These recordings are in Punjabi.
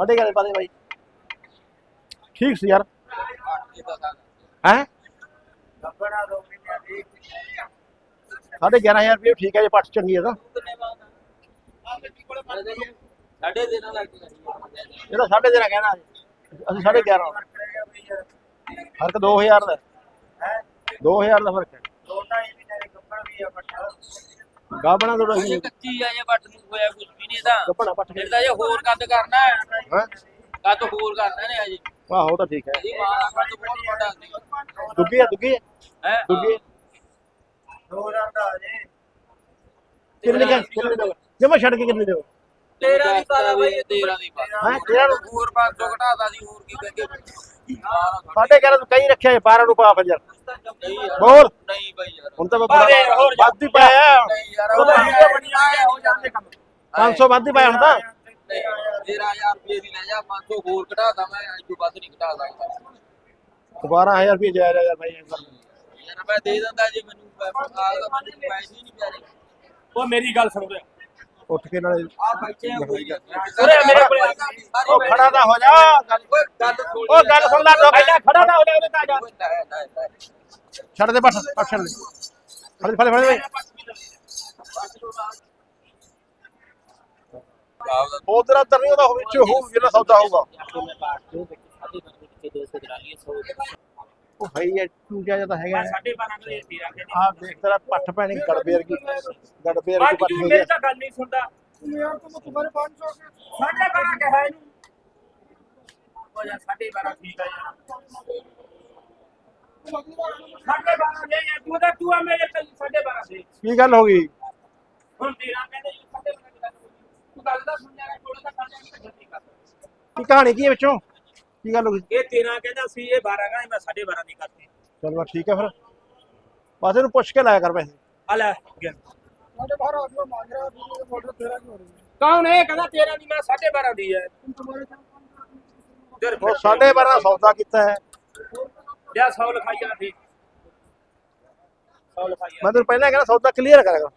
ਸਾਡੇ ਘਰੇ ਪਾ ਬਾਈ। ਠੀਕ ਸੀ ਯਾਰ। ਹੈ? ਲੱਗਣਾ ਸਾਢੇ 11000 ਰੁਪਏ, ਠੀਕ ਹੈ ਜੇ, ਪੱਟ ਚੰਗੀ ਹੈ ਤਾਂ। ਸਾਡੇ ਦਿਨਾਂ ਲੱਗ ਇਹਦਾ ਸਾਢੇ 13 ਕਹਿਣਾ ਅਸੀਂ ਸਾਢੇ 11 ਫ਼ਰਕ 2000 ਦਾ ਹੈ 2000 ਦਾ ਫ਼ਰਕ ਹੈ। ਦੋ ਢਾਈ ਮਹੀਨੇ ਕੱਪੜ ਵੀ ਆ ਬੱਟਾ ਗਾਬਣਾ ਥੋੜਾ ਹੀ ਕੱਚੀ ਆ ਜੇ ਵੱਟ ਨੂੰ ਹੋਇਆ ਕੁਝ ਵੀ ਨਹੀਂ ਤਾਂ। ਗੱਪਣਾ ਪੱਟ ਕੇ। ਫਿਰ ਤਾਂ ਜੇ ਹੋਰ ਕੱਦ ਕਰਨਾ ਹੈ। ਹੈ? ਕੱਦ ਹੋਰ ਕਰਨਾ ਨੇ ਅਜੇ ਆਹੋ ਤਾਂ ਠੀਕ ਹੈ। ਇਹਦੀ ਮਾਂ ਦਾ ਕੱਦ ਬਹੁਤ ਵੱਡਾ ਸੀ। ਦੁੱਗੀ ਹੈ ਦੁੱਗੀ ਹੈ? ਹੈ? ਦੁੱਗੀ ਹੈ। ਦੋ ਰੰਦਾ ਆ ਜੇ। ਕਿੰਨੇ ਕਿੰਨੇ ਦਾ? ਜਮਾ ਛੱਡ ਕੇ ਕਿੰਨੇ ਦੇ? ਤੇਰਾ ਦੀ ਪਾਲਾ ਬਈ ਤੇਰਾ ਦੀ ਪਾਲਾ ਹੈ 13 ਨੂੰ? ਹੋਰ 500 ਘਟਾਦਾ ਸੀ ਹੋਰ ਕੀ ਕਹਿੰਦੇ ਸਾਢੇ 11 ਨੂੰ ਕਈ ਰੱਖਿਆ 12 ਨੂੰ ਪਾ ਫਿਰ ਬੋਲ। ਨਹੀਂ ਬਈ ਯਾਰ। ਹੁਣ ਤਾਂ ਮੈਂ ਪਾ ਦੇ, ਹੋਰ ਜਾ। ਵੱਧ ਹੀ ਪਾਇਆ। ਨਹੀਂ ਯਾਰ ਉਹ ਉਹ ਤਾਂ ਵੀਡੀਓ ਬਣੀ ਆ ਹੋ ਜਾਂਦੇ ਕੰਮ 500 ਵੱਧ ਹੀ ਪਾਇਆ ਹੁਣ ਤਾਂ। ਨਹੀਂ 13000 ਰੁਪਏ ਦੀ ਲੈ ਜਾ 500 ਹੋਰ ਘਟਾਦਾ ਮੈਂ ਅੱਜ ਤੋਂ ਵੱਧ ਨਹੀਂ ਘਟਾ ਸਕਦਾ 12000 ਰੁਪਏ ਜਾਇਜ਼ ਯਾਰ ਭਾਈ ਯਾਰ ਮੈਂ ਦੇ ਦਿੰਦਾ ਜੇ ਮੈਨੂੰ ਪੈ- ਆਹ ਤਾਂ ਮੈਨੂੰ ਪੈਸੇ ਹੀ ਨਹੀਂ ਪਿਆਰੇ। ਉਹ ਮੇਰੀ ਗੱਲ ਸੁਣ ਰਿਹਾ ਉੱਠ ਕੇ ਨਾਲੇ ਉਰੇ ਮੇਰੇ ਕੋਲੇ। ਉਹ ਖੜਾ ਤਾਂ ਹੋ ਜਾ। ਗੱਲ ਓਏ ਗੱਲ ਸੁਣ ਉਹ ਗੱਲ ਸੁਣ ਲੈ ਲੋਕ ਪਹਿਲਾਂ ਖੜਾ ਨਾ ਹੋ ਜਾ ਉਹਦੇ ਤਾਂ ਜਾ। ਛੱਡ ਦੇ ਪੱਟ ਪੱਟ ਛੱਡ ਦੇ। ਫੜ ਫੜ ਫੜ ਬਈ ਉਧਰ ਉਧਰ ਨਹੀਂ ਉਹਦਾ ਵਿੱਚ ਹੋਊ ਜਿਹੜਾ ਸੌਦਾ ਹੋਊਗਾ। ਉਹ ਹੈ ਹੀ ਟੂ ਜਿਹਾ ਤਾਂ ਹੈਗਾ। ਸਾਢੇ 12 ਵਜੇ ਤੇਰਾ ਕਹਿੰਦੇ ਆਹ ਦੇਖ ਤੇਰਾ ਪੱਠ ਪੈਣੀ ਗੜਬੇ ਵਰਗੀ ਗੜਬੇ ਵਰਗੀ ਬਾਕੀ ਪੱਠ ਤੂੰ ਹੋ ਮੇਰੀ ਤਾਂ ਗੱਲ ਨਹੀਂ ਸੁਣਦਾ। ਯਾਰ ਤੂੰ ਤੁਹਾਡੇ 500 ਸਾਢੇ 12 ਕਿਹਾ ਇਹਨੂੰ। ਉਹ ਯਾਰ ਸਾਢੇ 12 ਠੀਕ ਆ ਯਾਰ ਸਾਢੇ 12 ਦੇ ਯਾਰ ਤੂੰ ਤਾਂ ਤੂੰ ਆ ਮੇਰੇ ਤੇ ਸਾਢੇ 12 ਦੇ ਕੀ ਗੱਲ ਹੋ ਗਈ? ਹੁਣ ਤੇਰਾ ਕਹਿੰਦੇ ਸਾਢੇ 12 ਦੀ ਗੱਲ ਹੋਈ। ਤੂੰ ਗੱਲ ਦਾ ਸੁਣ ਜਾ ਥੋੜਾ ਤਾਂ ਕਰ। ਜਾ ਕੀ ਕਹਾਣੀ ਕੀ ਹੈ ਵਿੱਚੋਂ? ਕੀ ਗੱਲ ਹੋ ਗਈ? ਇਹ ਤੇਰਾ ਕਹਿੰਦਾ ਸੀ ਇਹ 12 ਕਹਿੰਦਾ ਮੈਂ ਸਾਢੇ 12 ਦੀ ਕਰਤੀ ਚਲ ਬਸ ਠੀਕ ਹੈ ਫਿਰ। ਬਸ ਇਹਨੂੰ ਪੁੱਛ ਕੇ ਲਾਇਆ ਕਰ ਪੈਸੇ। ਆ ਲੈ ਗਿਆ। ਸਾਡੇ ਬਾਹਰ ਆਦਮੀ ਮੰਗ ਰਿਹਾ ਹੈ ਮੋਟਰ ਤੇਰਾ ਕੀ ਹੋ ਰਹੀ ਹੈ। ਕੌਣ ਹੈ? ਕਹਿੰਦਾ ਤੇਰਾ ਦੀ ਮੈਂ ਸਾਢੇ 12 ਦੀ ਹੈ। ਦਰ ਉਹ ਸਾਢੇ 12 ਸੌਦਾ ਕੀਤਾ ਹੈ। ਲਿਆ 100 ਲਿਖਾਈਆ ਸੀ। 100 ਲਿਖਾਈਆ। ਮੈਂ ਤੈਨੂੰ ਪਹਿਲਾਂ ਕਹਿੰਦਾ ਸੌਦਾ ਕਲੀਅਰ ਕਰਾਂਗਾ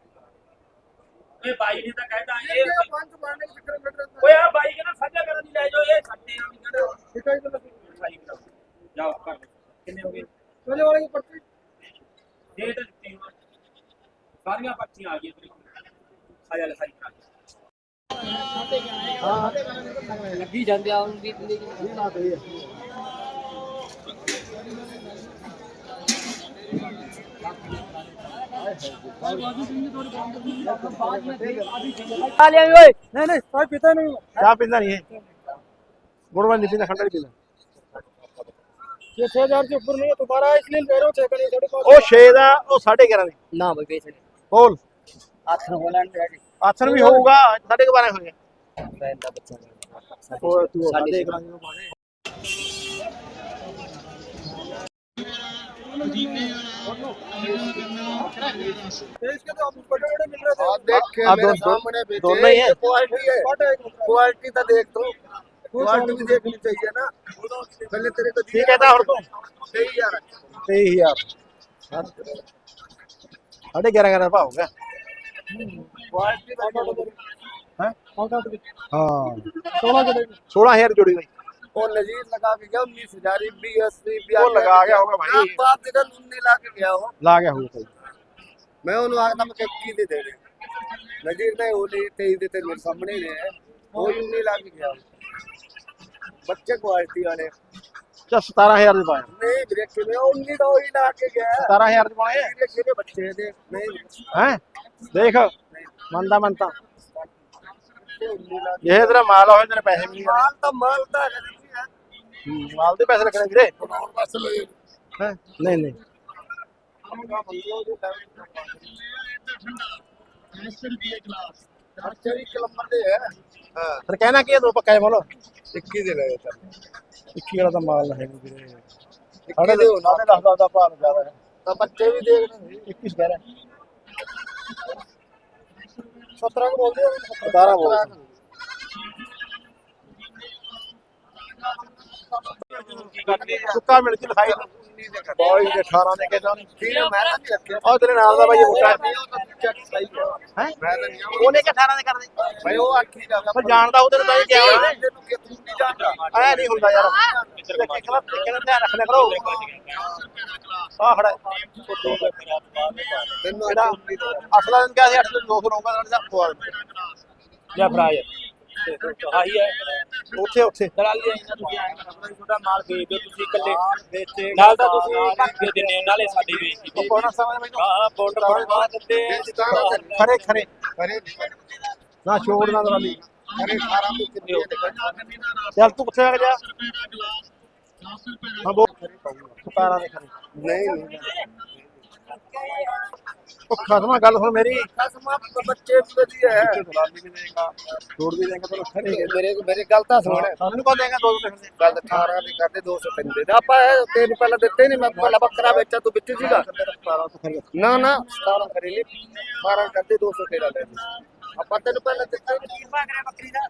ਇਹ ਬਾਈ ਨੇ ਤਾਂ ਕਹਿੰਦਾ ਇਹ ਪੰਜ ਬਾਣੇ ਦੇ ਚੱਕਰ ਮੀਟਰ ਓਏ ਆ ਬਾਈ ਕਹਿੰਦਾ 12 ਦੀ ਲੈ ਜਾਓ ਇਹ ਸਾਡੇ ਨਾਲ ਕਹਿੰਦਾ ਠੀਕ ਹੈ ਜੀ ਲਿਖਾਈ ਕਰਾਓ। ਜਾਓ ਕਰ। ਕਿੰਨੇ ਹੋ ਗਏ? ਪਹਿਲੇ ਵਾਲੀ ਪਰਚੀ। ਡੇਟ ਦਿੱਤੀ ਹੁਣ। ਸਾਰੀਆਂ ਪਰਚੀਆਂ ਆ ਗਈਆਂ ਤੇਰੇ ਕੋਲ। ਆਇਆ ਲਿਖਾਈ ਕਰਾ ਲੱਗੀ ਜਾਂਦੇ ਆ ਹੁਣ ਵੀ ਆ ਲਿਆ ਓਏ ਨਹੀਂ ਨਹੀਂ ਕੋਈ ਪੀਤਾ ਨਹੀਂ ਚਾਹ ਪੀਂਦਾ ਨਹੀਂ ਇਹ ਗੁੜ ਵਾਲੀ ਨਹੀਂ ਪੀਂਦਾ ਖੰਡਾ ਨਹੀਂ ਪੀਂਦਾ ये छह हजार से ऊपर नहीं है दोबारा इसलिए ले रहे हो चेक नहीं साढ़े पाँच ਉਹ 6 ਦਾ ਉਹ 11.5 ਦੀ ਨਾ ਬਈ ਵੇਚ ਬੋਲ ਆਥਰ ਹੋਲੈਂਡ ਦੇ ਆਥਰ ਵੀ ਹੋਊਗਾ ਸਾਢੇ ਕੁ 12 ਹੋਏ ਪੈਂਦਾ ਬੱਚਾ ਉਹ ਤੂੰ ਸਾਢੇ ਸਾਢੇ ਕੁ दोनों ही क्वालिटी तो देख तो। क्वालिटी भी देखनी चाहिए ना। पहले तेरे को ठीक है और तुम सही यार सही यार हाँ। ग्यारह ग्यारह तो हाँ। सोलह हज़ार जोड़ी हुई। वो नजीर लगा के गया उन्नीस हजार बी एस सी वो लगा गया होगा भाई। बाप इधर उन्नीस ला के गया हो ਲਾ ਗਿਆ ਹੋਊਗਾ ਸਹੀ मैं उन्होंने आखता मैं इक्की दे दे रहे नजीर ने वो नहीं तेईस देते मेरे सामने ही है वो उन्नीस ला के गया बच्चे क्वालिटी वाले ਚਾ 17000 ਦੇ ਪਾਇਆ नहीं ब्रेक में उन्नीस तो वही ला के गया 17000 ਦੇ ਪਾਏ ब्रेक के बच्चे थे नहीं ਹੈ ਦੇਖ ਮੰਨਦਾ ਮੰਨਤਾ ਇਹ ਤੇਰਾ ਮਾਲ ਹੋਏ ਤੇਰੇ ਪੈਸੇ ਵੀ ਨਹੀਂ माल तो मालता है ਆਣੇ ਮਾਲ ਦੇ ਪੈਸੇ ਲੱਗਣੇ ਵੀਰੇ। ਬਣਾਉਣ ਨਹੀਂ ਨਹੀਂ। ਹਾਂ ਕਹਿਣਾ ਕੀ ਹੈ ਦੋ ਪੱਕਾ ਬੋਲੋ? 21 ਦੇ ਲਏ ਤਾਂ। 21 ਵਾਲਾ ਤਾਂ ਮਾਲ ਨਹੀਂ ਵੀਰੇ। ਸਾਡੇ ਦੇ ਉਹਨਾਂ ਨੇ ਦੱਸਦਾ ਦਾ ਭਾਅ ਜ਼ਿਆਦਾ ਤਾਂ ਬੱਚੇ ਵੀ ਦੇਖਦੇ 21 ਕਹਿ ਰਿਹਾ ਬੋਲਦੇ ਆ 17 ਬੋਲਦੇ ਸੁੱਕਾ ਮਿਲ ਕੇ ਲਿਖਾਈ। ਬਾਲੀ ਦੇ 18 ਦੇ ਕੇ ਜਾਨ ਆ ਤੇਰੇ ਨਾਲ ਦਾ ਬਾਈ ਬੁੱਟਾ ਹੈ? ਉਹਨੇ ਕਿ 18 ਦੇ ਕਰਦੇ ਭਾਈ ਉਹ 8 ਹੀ ਕਰਦਾ ਪਰ ਜਾਣਦਾ ਉਹਦੇ ਨੂੰ ਬਾਈ ਗਿਆ ਹੋਇਆ ਐ ਨਹੀਂ ਹੁੰਦਾ ਯਾਰ। ਕਿਹਨਾਂ ਕਿਹਨਾਂ ਧਿਆਨ ਰੱਖਣਾ ਕਰੋ। ਆ ਖੜਾ ਇਹਦਾ ਅਸਲਾ ਦਿਨ ਕਿਹਾ ਸੀ 8 200 ਰੋਂਗਾ ਸਾਡੇ ਦਾ ਖਵਾ ਲੈ ਫਰਾਜ ਆਹੀ ਹੈ। ਉੱਥੇ ਉੱਥੇ। ਦਲਾਲੀ ਆਈ ਨਾ ਤੁਸੀਂ ਆਏ ਛੋਟਾ ਮਾਲ ਵੇਚ ਦਿਓ ਤੁਸੀਂ ਇਕੱਲੇ। ਨਾਲ ਤਾਂ ਤੁਸੀਂ ਦੇ ਦਿੰਦੇ ਨਾਲੇ ਸਾਡੀ ਵੇਚੀ ਉਹ ਕੋਣਾ ਸਮਝ ਮੈਨੂੰ ਹਾਂ ਬਾਰਡਰ ਬਣਾ ਦਿੰਦੇ ਖਰੇ ਖਰੇ। ਕਰੇ ਨਾ ਛੋੜ ਨਾ ਦਰਾਲੀ ਕਰੇ 18 ਤੋਂ ਕਿੰਨੇ ਦੇ ਚੱਲ ਤੂੰ ਕਿੱਥੇ ਲੱਗ ਜਾ। ਹਾਂ ਬੋ ਪੈਰਾਂ ਦੇ ਖਰੇ। ਨਹੀਂ ਨਹੀਂ। ਉਹ ਖਸਮਾ ਗੱਲ ਹੁਣ ਮੇਰੀ। ਖਸਮਾ ਬੱਚੇ ਵਧੀਆ ਹੈ। ਛੋੜ ਵੀ ਦੇਗਾ ਤੈਨੂੰ ਖੜੇ ਮੇਰੇ ਮੇਰੇ ਗੱਲ ਤਾਂ ਸੁਣ। ਕੋ ਦੇਗਾ 200 ਲਿਖਣ ਗੱਲ 18 ਵੀ ਕਰਦੇ 203 ਦੇ। ਆਪਾਂ ਤੈਨੂੰ ਪਹਿਲਾਂ ਦਿੱਤੇ ਨਹੀਂ ਮੈਂ ਪਹਿਲਾਂ ਬੱਕਰਾ ਵੇਚਾ ਤੂੰ ਵਿੱਚ ਸੀਗਾ। ਨਾ ਨਾ 17 ਖਰੇ ਲਈ। 12 ਕਰਦੇ 213 ਲੈ ਆਪਾਂ ਤੈਨੂੰ ਪਹਿਲਾਂ ਦਿੱਤਾ ਨਹੀਂ ਬੱਕਰੀ ਦਾ?